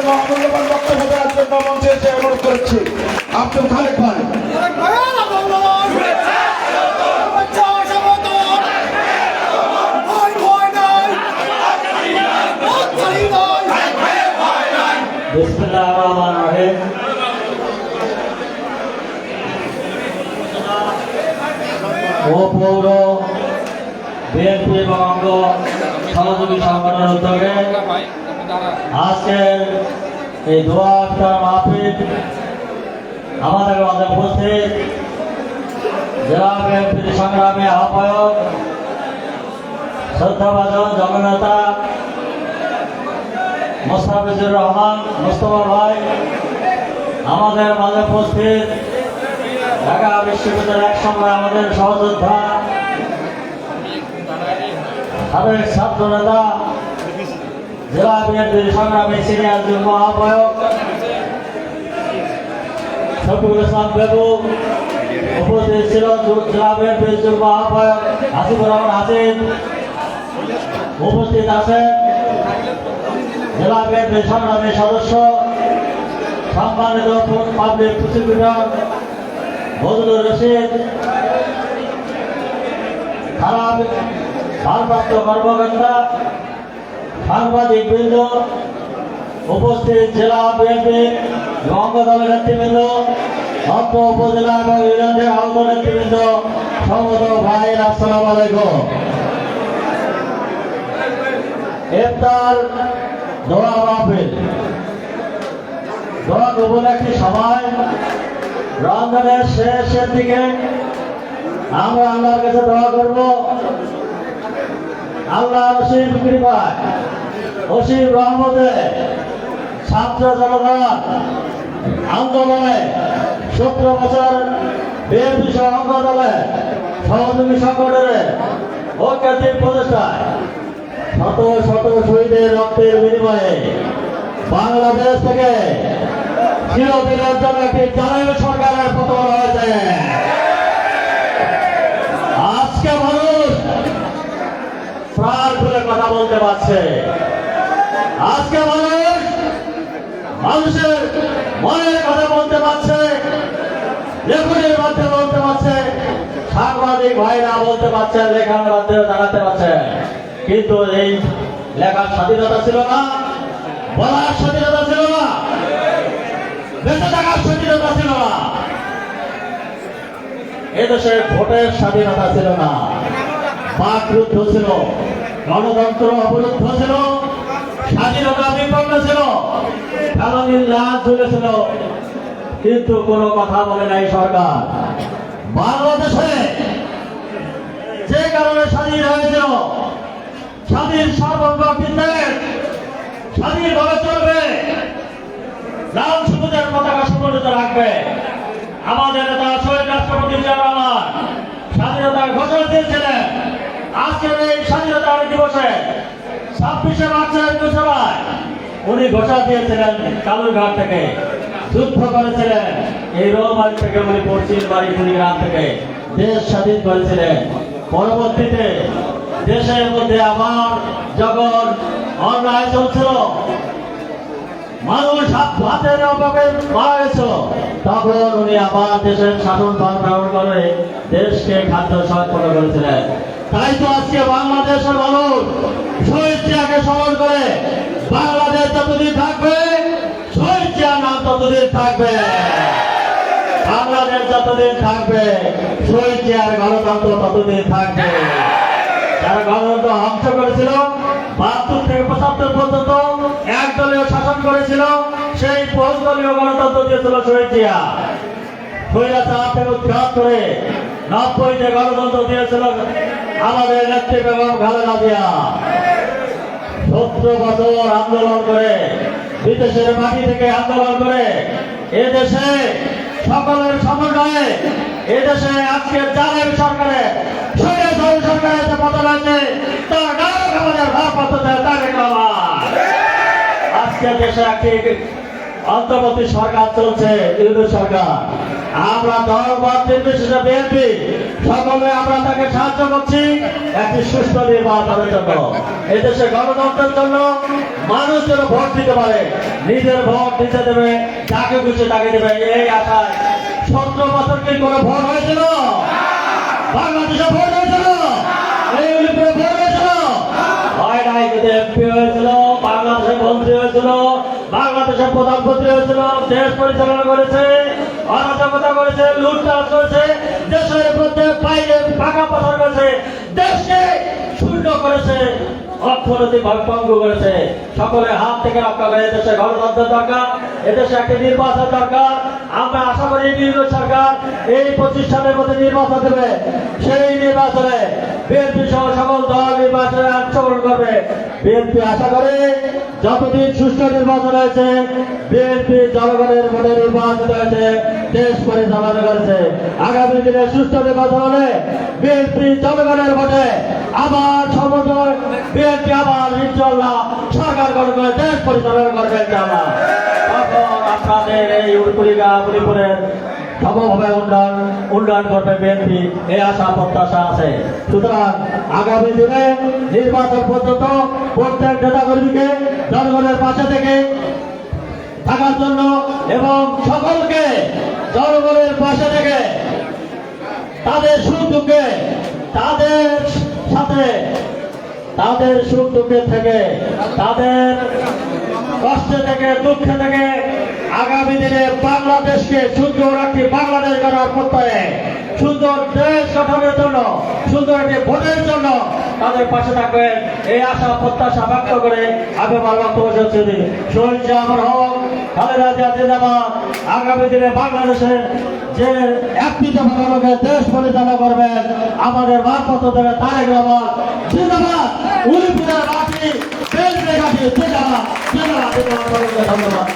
তার মহামূল্যবান বক্তব্য দেওয়ার জন্য মঞ্চে এসে অনুরোধ করছি। আব্দুল খালেক ভাই। ও সংগঠনের উদ্যোগে আজকের এই দোয়া মাহফিল আমাদের মাঝে উপস্থিত জেলা বিএনপির সংগ্রামী আহ্বায়ক, শ্রদ্ধাভাজন জগন্নাথা মোস্তাফিজুর রহমান মোস্তফা ভাই, আমাদের মাঝে উপস্থিত ঢাকা বিশ্ববিদ্যালয় এক সময় আমাদের সহযোদ্ধা সাবেক ছাত্র নেতা জেলা বিএনপির সংগ্রামী সিনিয়র যুগ্ম আহ্বায়ক শফিকুল ইসলাম বেবু উপস্থিত ছিল জেলা বিএনপির যুগ্ম আহ্বায়ক হাসিবুর রহমান হাসিন। উপস্থিত আছেন জেলা বিএনপির সংগ্রামী সদস্য, সম্মানিত পাবলিক প্রসিকিউটর বদলুর রশিদ। খারাপ, ভারপ্রাপ্ত কর্মকর্তা সাংবাদিক বৃন্দ, উপস্থিত জেলা বিএনপি অঙ্গ দলের নেতৃবৃন্দ অত্র উপজেলা এবং ইউনিয়নের আহত নেতৃবৃন্দ সমত ভাই আসসালাম আলাইকুম। ইফতার দোয়া মাহফিল। দোয়া কবুল একটি সময় রমজানের শেষের দিকে আমরা আল্লাহর কাছে দোয়া করব। আল্লাহ অসীম কৃপায়। অসীম রহমতে ছাত্র জনগণ আন্দোলনে সতেরো বছর বিএনপি সহ অঙ্গ দলে সহযোগী সংগঠনের ঐক্যান্তিক প্রচেষ্টায় শত শত শহীদের রক্তের বিনিময়ে বাংলাদেশ থেকে চিরদিনের জন্য একটি জাতীয় সরকারের পতন হয়েছে আজকে মানুষ প্রাণ খুলে কথা বলতে পারছে। আজকে মানুষ মানুষের মনের কথা বলতে পারছে, লেখনের মাধ্যমে বলতে পারছে, সাংবাদিক ভাইরা বলতে পারছেন লেখার মাধ্যমে জানাতে পারছেন কিন্তু এই লেখার স্বাধীনতা ছিল না, বলার স্বাধীনতা ছিল না, বেঁচে থাকার স্বাধীনতা ছিল না। এদেশে ভোটের স্বাধীনতা ছিল না, বাকরুদ্ধ ছিল, গণতন্ত্র অবরুদ্ধ ছিল স্বাধীনতা বিপন্ন ছিল। ফেলানির লাশ ঝুলেছিল কিন্তু কোনো কথা বলে নাই সরকার। বাংলাদেশে যে কারণে স্বাধীন হয়েছিল, স্বাধীন সার্বভৌম বিদ্যালয় স্বাধীনভাবে চলবে, লাল সবুজের পতাকা সুপ্রতিত রাখবে। আমাদের নেতা শহীদ রাষ্ট্রপতি রহমান স্বাধীনতার ঘোষণা দিয়েছিলেন। আজকের এই স্বাধীনতার দিবসে ছাব্বিশে মার্চের সভায় উনি ঘোষণা দিয়েছিলেন কালুরঘাট থেকে। যুদ্ধ করেছিলেন এই রোমারি থেকে উনি পশ্চিম বাড়ি কুড়িগ্রাম থেকে দেশ স্বাধীন করেছিলেন। পরবর্তীতে দেশের মধ্যে আমার যখন অন্যায় চলছিল, মানুষ হাতের অভাবে মারা গেছিল তখন উনি আবার দেশের শাসন গ্রহণ করে দেশকে খাদ্য সংকট করেছিলেন তাই তো আজকে বাংলাদেশের মানুষ শহীদ স্মরণ করে বাংলাদেশ যতদিন থাকবে শহীদ ততদিন থাকবে। বাংলাদেশ যতদিন থাকবে শহীদ জিয়ার গণতন্ত্র ততদিন থাকবে। যারা গণতন্ত্র ধ্বংস করেছিল, বাহাত্তর থেকে পঁচাত্তর পর্যন্ত একদলীয় শাসন করেছিল, সেই বহুদলীয় গণতন্ত্র দিয়েছিল শহীদ জিয়া স্বৈরাচার থেকে উৎখাত গণতন্ত্র দিয়েছিল আমাদের নেত্রী বেগম খালেদা জিয়া। সত্তর বছর আন্দোলন করে, বিদেশের মাটি থেকে আন্দোলন করে, এদেশে সকলের সমন্বয়ে, এদেশে আজকে জালের সরকারে, স্বৈরাচারী সরকারের যে পতন হয়েছে তার আজকে দেশে একটি অন্তর্বর্তী সরকার চলছে ইউনিট সরকার। আমরা দলবাদ নির্বিশেষে বিএনপি। সকলে আমরা তাকে সাহায্য করছি। একটি সুস্থ নির্বাচনের জন্য। এদেশে গণতন্ত্রের জন্য মানুষ যেন ভোট দিতে পারে, নিজের ভোট দিতে দেবে, যাকে খুশি তাকে দেবে, এই আশায়। সতেরো বছর কি কোনো ভোট হয়েছিল? বাংলাদেশে ভোট হয়েছিল? উলিপুরে ভোট হয়েছিল? হয় হয়েছিল, বাংলাদেশের মন্ত্রী হয়েছিল, বাংলাদেশের প্রধানমন্ত্রী হয়েছিল, দেশ পরিচালনা করেছে। অরাজকতা করেছে লুটপাট করেছে দেশের মধ্যে বাইরে ফাঁকা পাথর করেছে দেশকে শূন্য করেছে। অর্থনৈতিক ভাবে ভঙ্গ করেছে। সকলের হাত থেকে রক্ষা করে এদেশে গণতন্ত্র দরকার, এদেশে একটি নির্বাচন দরকার। আমরা আশা করি নির্বাচন সরকার এই প্রতিষ্ঠানের মধ্যে নির্বাচন দেবে। সেই নির্বাচনে বিএনপি সহ সকল দল নির্বাচনে অংশগ্রহণ করবে। বিএনপি আশা করে যতদিন সুষ্ঠু নির্বাচন হয়েছে, বিএনপি জনগণের ভোটে নির্বাচিত হয়েছে, দেশ পরিচালনা করেছে। আগামী দিনে সুষ্ঠু নির্বাচন হলে বিএনপি জনগণের ভোটে আবার সমন্বয় বিএনপি, আবার ইনশাল্লাহ সরকার গঠন করে, দেশ পরিচালনা করবে ইনশাল্লাহ তখন আপনাদের এই উলিপুরের সমভাবে উন্নয়ন উন্নয়ন করবে বিএনপি এই আশা, প্রত্যাশা আছে। সুতরাং আগামী দিনে নির্বাচন পর্যন্ত প্রত্যেক নেতা কর্মীকে জনগণের পাশে থেকে থাকার জন্য এবং সকলকে জনগণের পাশে থেকে তাদের সুখ তাদের সুখ দুঃখে থেকে তাদের কষ্টে থেকে দুঃখে থেকে আগামী দিনে বাংলাদেশকে সুন্দর একটি বাংলাদেশ গড়ার প্রত্যয়ে সুন্দর দেশ গঠনের জন্য, সুন্দর একটি ভোটের জন্য তাদের পাশে থাকবেন। এই আশা, প্রত্যাশা ব্যক্ত করে আমি আমার বক্তব্য করি শহীদ জামার হক, খালেদা জিয়া আগামী দিনে বাংলাদেশের যে একটি জনগণকে দেশ পরিচালনা করবেন আমাদের মারপত্র দেবে তারেক রহমান। জিন্দাবাদ। উলিপুরের মাটি বেলবে ঘাটি জিন্দাবাদ। ধন্যবাদ।